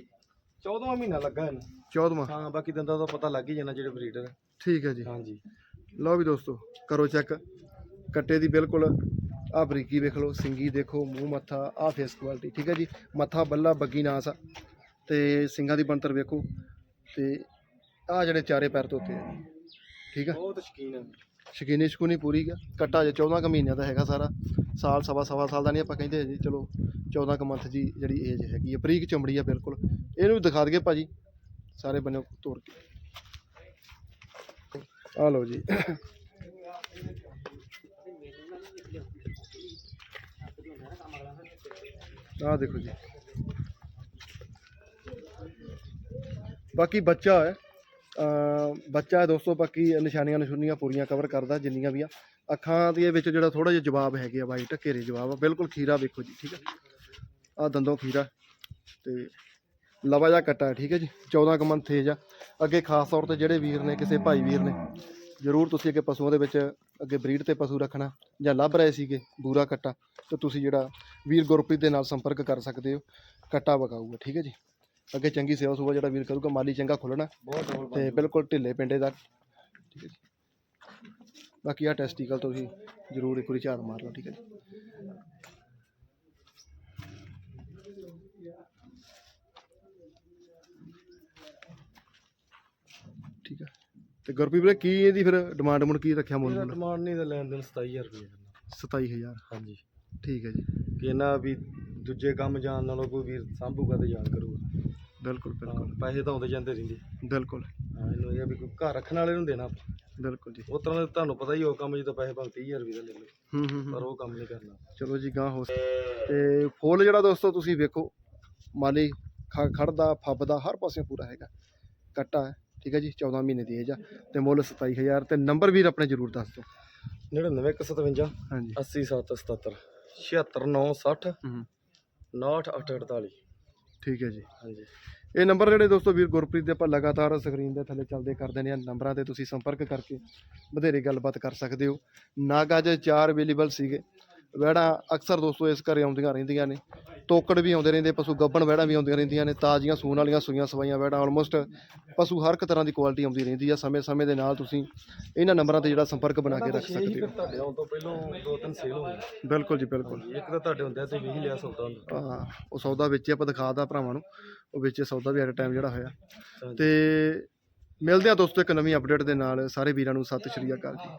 Speaker 3: 14ਵਾਂ ਮਹੀਨਾ ਲੱਗਾ ਇਹਨੂੰ।
Speaker 1: 14ਵਾਂ
Speaker 3: ਹਾਂ ਬਾਕੀ ਦੰਦਾਂ ਦਾ ਪਤਾ ਲੱਗ ਹੀ ਜਾਣਾ ਜਿਹੜੇ ਬਰੀਡਰ
Speaker 1: ਠੀਕ ਹੈ ਜੀ।
Speaker 3: ਹਾਂਜੀ।
Speaker 1: ਲਓ ਵੀ ਦੋਸਤੋ ਕਰੋ ਚੈੱਕ ਕੱਟੇ ਦੀ ਬਿਲਕੁਲ ਆ ਬਰੀਕੀ ਵੇਖ ਲਓ ਸਿੰਗੀ ਦੇਖੋ ਮੂੰਹ ਮੱਥਾ ਆ ਫੇਸ ਕੁਆਲਿਟੀ ਠੀਕ ਹੈ ਜੀ? ਮੱਥਾ ਬੱਲਾ ਬੱਗੀ ਨਾਸ ਆ। ਤੇ ਸਿੰਗਾਂ ਦੀ ਬਣਤਰ ਵੇਖੋ ਤੇ ਆ ਜਿਹੜੇ ਚਾਰੇ ਪੈਰ ਧੋਤੇ ਆ। ਠੀਕ ਆ?
Speaker 3: ਬਹੁਤ ਸ਼ਕੀਨ ਹੈ
Speaker 1: ਸ਼ਕੀਨੀ ਸ਼ਕੂਨੀ ਪੂਰੀ ਆ। ਕੱਟਾ ਜੇ 14 ਕੁ ਮਹੀਨਿਆਂ ਦਾ ਹੈਗਾ ਸਾਰਾ। ਸਾਲ ਸਵਾ ਸਵਾ ਸਾਲ ਦਾ ਨਹੀਂ ਆਪਾਂ ਕਹਿੰਦੇ ਜੀ ਚਲੋ 14 ਕੁ ਮੰਥ ਜੀ ਜਿਹੜੀ ਏਜ ਹੈਗੀ ਆ। ਬਰੀਕ ਚਮੜੀ ਆ ਬਿਲਕੁਲ। ਇਹਨੂੰ ਵੀ ਦਿਖਾ ਦਈਏ ਭਾਜੀ। ਸਾਰੇ ਬੰਨਿਓ ਤੋੜ ਕੇ। ਆ ਲਓ ਜੀ। ਆਹ ਦੇਖੋ ਜੀ। ਬਾਕੀ ਬੱਚਾ ਹੈ। ਬੱਚਾ ਹੈ ਦੋਸਤੋ, ਬਾਕੀ ਨਿਸ਼ਾਨੀਆਂ ਨਿਸ਼ੂਨੀਆਂ ਪੂਰੀਆਂ ਕਵਰ ਕਰਦਾ ਜਿੰਨੀਆਂ ਵੀ ਆ। ਅੱਖਾਂ ਦੇ ਵਿੱਚ ਜਿਹੜਾ ਥੋੜਾ ਜਿਹਾ ਜਵਾਬ ਹੈਗੇ ਆ, ਬਾਈ ਘੇਰੇ ਜਵਾਬ ਆ। ਬਿਲਕੁਲ ਖੀਰਾ ਵੇਖੋ ਜੀ, ਠੀਕ ਹੈ ਆ ਦੰਦੋਂ ਖੀਰਾ ਤੇ ਲਵਾ ਜਾ ਕੱਟਾ ਠੀਕ ਹੈ ਜੀ। 14 ਕੁ ਮੰਥ ਆ। ਅੱਗੇ ਖਾਸ ਤੌਰ ਤੇ ਜਿਹੜੇ ਵੀਰ ਨੇ, ਕਿਸੇ ਭਾਈ ਵੀਰ ਨੇ, ਜ਼ਰੂਰ ਤੁਸੀਂ ਅੱਗੇ ਪਸ਼ੂਆਂ ਦੇ ਵਿੱਚ ਅੱਗੇ ਬਰੀਡ ਤੇ ਪਸ਼ੂ ਰੱਖਣਾ ਜਾਂ ਲੱਭ ਰਹੇ ਸੀਗੇ ਬੂਰਾ ਕੱਟਾ ਤੇ ਤੁਸੀਂ ਜਿਹੜਾ ਵੀਰ ਗੁਰਪ੍ਰੀਤ ਦੇ ਨਾਲ ਸੰਪਰਕ ਕਰ ਸਕਦੇ ਹੋ ਕੱਟਾ ਵਗਾਊਗਾ ਠੀਕ ਹੈ ਜੀ? ਅੱਗੇ ਚੰਗੀ ਸੇਵਾ ਸੁਭਾ ਜਿਹੜਾ ਵੀਰ ਕਰੂਗਾ ਮਾਲੀ ਚੰਗਾ ਖੁੱਲਣਾ ਤੇ ਬਿਲਕੁਲ ਢਿੱਲੇ ਪਿੰਡੇ ਦਾ ਠੀਕ ਹੈ ਜੀ? ਬਾਕੀ ਆ ਟੈਸਟੀਕਲ ਤੁਸੀਂ ਜ਼ਰੂਰ ਇੱਕ ਵਾਰੀ ਝਾਤ ਮਾਰ ਲਓ ਠੀਕ ਹੈ ਜੀ? ਠੀਕ ਹੈ। ਤੇ ਗੁਰਪ੍ਰੀਤ ਵੀਰੇ ਕੀ ਇਹਦੀ ਫਿਰ ਡਿਮਾਂਡ ਮੁੰਡ ਕੀ ਰੱਖਿਆ ਮੁੱਲ
Speaker 3: ਇਹਦਾ ਡਿਮਾਂਡ ਨਹੀਂ ਦਾ ਲੈਣ ਦੇਣ 27000 ਰੁਪਏ ਕਰਨਾ।
Speaker 1: 27000
Speaker 3: ਹਾਂਜੀ।
Speaker 1: ਠੀਕ ਹੈ ਜੀ।
Speaker 3: ਕਿ ਇਹਨਾਂ ਵੀ ਦੂਜੇ ਕੰਮ ਜਾਣ ਨਾਲੋਂ ਕੋਈ ਵੀਰ ਸਾਂਭੂਗਾ ਤੇ ਜਾਣ ਕਰੂਗਾ।
Speaker 1: ਬਿਲਕੁਲ
Speaker 3: ਹਾਂ,
Speaker 1: ਬਿਲਕੁਲ
Speaker 3: ਪੈਸੇ ਤਾਂ ਆਉਂਦੇ ਜਾਂਦੇ ਰਹਿੰਦੇ।
Speaker 1: ਬਿਲਕੁਲ।
Speaker 3: ਹਾਂ ਇਹਨੂੰ ਇਹ ਆ ਵੀ ਕੋਈ ਘਰ ਰੱਖਣ ਵਾਲੇ ਨੂੰ ਦੇਣਾ ਆਪਾਂ।
Speaker 1: ਬਿਲਕੁਲ ਜੀ।
Speaker 3: ਉਹ ਤਰ੍ਹਾਂ ਦਾ ਤੁਹਾਨੂੰ ਪਤਾ ਹੀ ਉਹ ਕੰਮ ਜਦੋਂ ਪੈਸੇ ਭਾਵੇਂ 30000 ਰੁਪਏ ਦਾ ਲੈ ਲਓ।
Speaker 1: ਹੂੰ ਹੂੰ ਹੂੰ।
Speaker 3: ਪਰ ਉਹ ਕੰਮ ਨਹੀਂ ਕਰਨਾ।
Speaker 1: ਚਲੋ ਜੀ ਗਾਂ ਹੋ ਤੇ ਫੁੱਲ ਜਿਹੜਾ ਦੋਸਤੋ ਤੁਸੀਂ ਵੇਖੋ ਮਾਲੀ ਖ- ਖੜਦਾ ਫੱਬਦਾ ਹਰ ਪਾਸੇ ਪੂਰਾ ਹੈਗਾ। ਕੱਟਾ ਹੈ। ਠੀਕ ਹੈ ਜੀ 14 ਮਹੀਨੇ ਦੀ ਏਜ ਆ ਤੇ ਮੁੱਲ 27000 ਤੇ ਨੰਬਰ ਵੀਰ ਆਪਣੇ ਜ਼ਰੂਰ ਦੱਸ ਦਿਓ।
Speaker 3: 9957
Speaker 1: ਹਾਂਜੀ।
Speaker 3: 80777 76960
Speaker 1: ਹੂੰ
Speaker 3: 69848
Speaker 1: ਠੀਕ ਹੈ ਜੀ।
Speaker 3: ਹਾਂਜੀ।
Speaker 1: ਇਹ ਨੰਬਰ ਜਿਹੜੇ ਦੋਸਤੋ ਵੀਰ ਗੁਰਪ੍ਰੀਤ ਦੇ ਆਪਾਂ ਲਗਾਤਾਰ ਸਕਰੀਨ ਦੇ ਥੱਲੇ ਚੱਲਦੇ ਕਰਦੇ ਨੇ ਨੰਬਰਾਂ ਤੇ ਤੁਸੀਂ ਸੰਪਰਕ ਕਰਕੇ ਵਧੇਰੇ ਗੱਲਬਾਤ ਕਰ ਸਕਦੇ ਹੋ। ਨਾਗਾ ਜੇ ਚਾਰ ਅਵੇਲੇਬਲ ਸੀਗੇ। ਵੈੜਾਂ ਅਕਸਰ ਦੋਸਤੋ ਇਸ ਘਰੇ ਆਉਂਦੀਆਂ ਰਹਿੰਦੀਆਂ ਨੇ। ਤੋਕੜ ਵੀ ਆਉਂਦੇ ਰਹਿੰਦੇ ਪਸ਼ੂ ਗੱਬਣ ਵੈੜਾਂ ਵੀ ਆਉਂਦੀਆਂ ਰਹਿੰਦੀਆਂ ਨੇ ਤਾਜ਼ੀਆਂ ਸੂਣ ਵਾਲੀਆਂ ਸੂਈਆਂ ਸਵਾਈਆਂ ਵੈੜਾਂ ਆਲਮੋਸਟ ਪਸ਼ੂ ਹਰ ਇੱਕ ਤਰ੍ਹਾਂ ਦੀ ਕੁਆਲਿਟੀ ਆਉਂਦੀ ਰਹਿੰਦੀ ਆ। ਸਮੇਂ ਸਮੇਂ ਦੇ ਨਾਲ ਤੁਸੀਂ ਇਹਨਾਂ ਨੰਬਰਾਂ ਤੇ ਜਿਹੜਾ ਸੰਪਰਕ ਬਣਾ ਕੇ ਰੱਖ ਸਕਦੇ ਹੋ।
Speaker 3: ਤੁਹਾਡੇ ਆਉਣ ਤੋਂ ਪਹਿਲਾਂ ਦੋ ਤਿੰਨ ਸੇਲ ਹੋ ਗਏ।
Speaker 1: ਬਿਲਕੁਲ ਜੀ ਬਿਲਕੁਲ।
Speaker 3: ਇੱਕ ਤਾਂ ਤੁਹਾਡੇ ਹੁੰਦਿਆਂ ਤੇ ਵੀ ਲਿਆ ਸੌਦਾ ਹੁੰਦਾ।
Speaker 1: ਹਾਂ ਉਹ ਸੌਦਾ ਵੇਚੇ ਆਪਾਂ ਦਿਖਾਦਾ ਭਰਾਵਾਂ ਨੂੰ। ਉਹ ਵੇਚੇ ਸੌਦਾ ਵੀ ਐਟ ਟਾਈਮ ਜਿਹੜਾ ਹੋਇਆ। ਤੇ ਮਿਲਦੇ ਆ ਦੋਸਤੋ ਇੱਕ ਨਵੀਂ ਅਪਡੇਟ ਦੇ ਨਾਲ। ਸਾਰੇ ਵੀਰਾਂ ਨੂੰ ਸਤਿ ਸ਼੍ਰੀ ਅਕਾਲ ਜੀ।